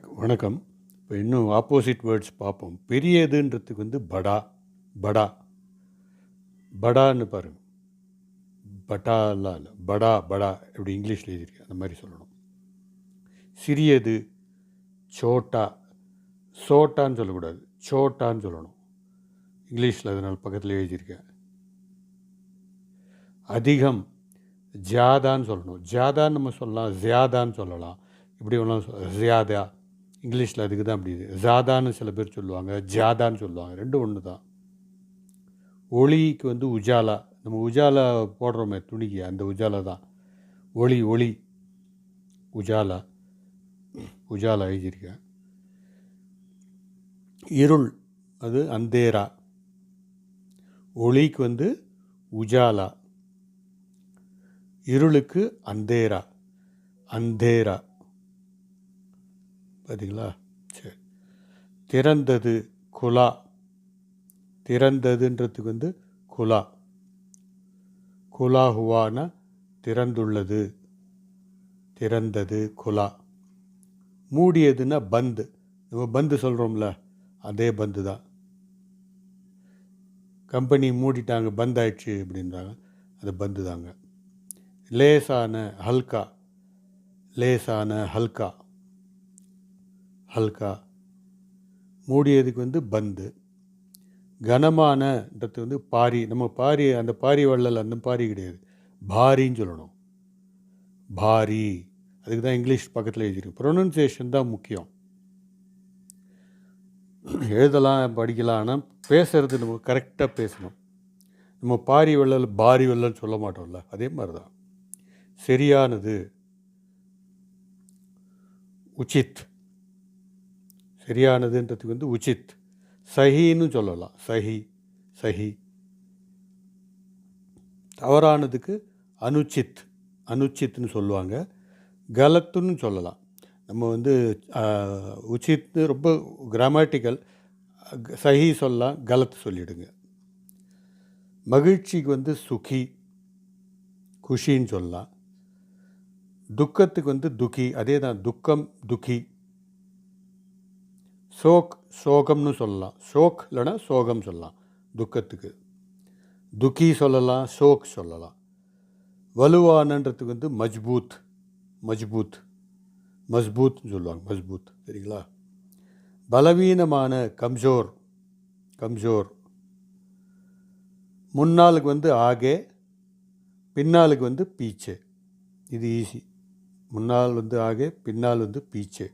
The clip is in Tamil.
வணக்கம். இப்போ இன்னும் ஆப்போசிட் வேர்ட்ஸ் பார்ப்போம். பெரியதுன்றதுக்கு வந்து படா படா. படான்னு பாருங்கள் பட்டாலாம் இல்லை படா படா இப்படி இங்கிலீஷில் எழுதியிருக்கு அந்த மாதிரி சொல்லணும். சிறியது சோட்டா. சோட்டான்னு சொல்லக்கூடாது. சோட்டான்னு சொல்லணும். இங்கிலீஷில் அதனால் பக்கத்தில் எழுதியிருக்கேன். அதிகம் ஜியாதான்னு சொல்லணும். ஜியாதான்னு நம்ம சொல்லலாம். ஜியாதான்னு சொல்லலாம். இப்படி ஒன்றும் ஜியாதா. இங்கிலீஷில் அதுக்கு தான் அப்படி ஜாதான்னு சில பேர் சொல்லுவாங்க ஜாதான்னு சொல்லுவாங்க. ரெண்டும் ஒன்று தான். ஒளிக்கு வந்து உஜாலா. நம்ம உஜாலா போடுறோமே துணிக்கு. அந்த உஜாலா தான். ஒளி ஒளி. உஜாலா. உஜாலா எழுதியிருக்கேன். இருள். அது அந்தேரா. ஒளிக்கு வந்து உஜாலா. இருளுக்கு அந்தேரா. அந்தேரா. பார்த்தீங்களா சரி திறந்தது குலா. திறந்ததுன்றதுக்கு வந்து குலா. குலா ஹுவானா திறந்துள்ளது. திறந்தது குலா. மூடியதுன்னா பந்து. நம்ம பந்து சொல்கிறோம்ல அதே பந்து தான் கம்பெனி மூடிட்டாங்க பந்த் ஆயிடுச்சு அப்படின்றாங்க அது பந்து தாங்க லேசான ஹல்கா. லேசான ஹல்கா. ஹல்கா. மூடியதுக்கு வந்து பந்து. கனமானன்றது வந்து பாரி நம்ம பாரி அந்த பாரி வள்ளல் அந்த பாரி கிடையாது. பாரின்னு சொல்லணும். பாரி. அதுக்கு தான் இங்கிலீஷ் பக்கத்தில் எழுதிருக்கு ப்ரொனன்சியேஷன் தான் முக்கியம். எழுதலாம் படிக்கலாம் ஆனால் பேசுகிறது நம்ம கரெக்டாக பேசணும். நம்ம பாரி வெள்ளல் பாரி வெள்ளல் சொல்ல மாட்டோம்ல அதே மாதிரி தான் சரியானது. உச்சித். சரியானதுன்றதுக்கு வந்து உச்சித். சஹின்னு சொல்லலாம். சஹி சஹி. தவறானதுக்கு அனுச்சித். அனுச்சித்னு சொல்லுவாங்க. கலத்துன்னு சொல்லலாம். நம்ம வந்து உச்சித்னு ரொம்ப கிராமட்டிக்கல் சஹி சொல்லலாம் கலத்து சொல்லிவிடுங்க மகிழ்ச்சிக்கு வந்து சுகி குஷின்னு சொல்லலாம். துக்கத்துக்கு வந்து துக்கி அதே தான் துக்கம் துக்கி சோக் சோகம்னு சொல்லலாம். ஷோக் இல்லைன்னா சோகம் சொல்லலாம். துக்கத்துக்கு. துக்கி சொல்லலாம் ஷோக் சொல்லலாம். வலுவானன்றதுக்கு வந்து மஜ்பூத் மஜ்பூத் மஸ்பூத்னு சொல்லுவாங்க மஸ்பூத். சரிங்களா? பலவீனமான கம்ஜோர் கம்ஜோர் முன்னாளுக்கு வந்து ஆகே பின்னாளுக்கு வந்து பீச்சே. இது ஈஸி முன்னால் வந்து ஆகே பின்னால் வந்து பீச்சே.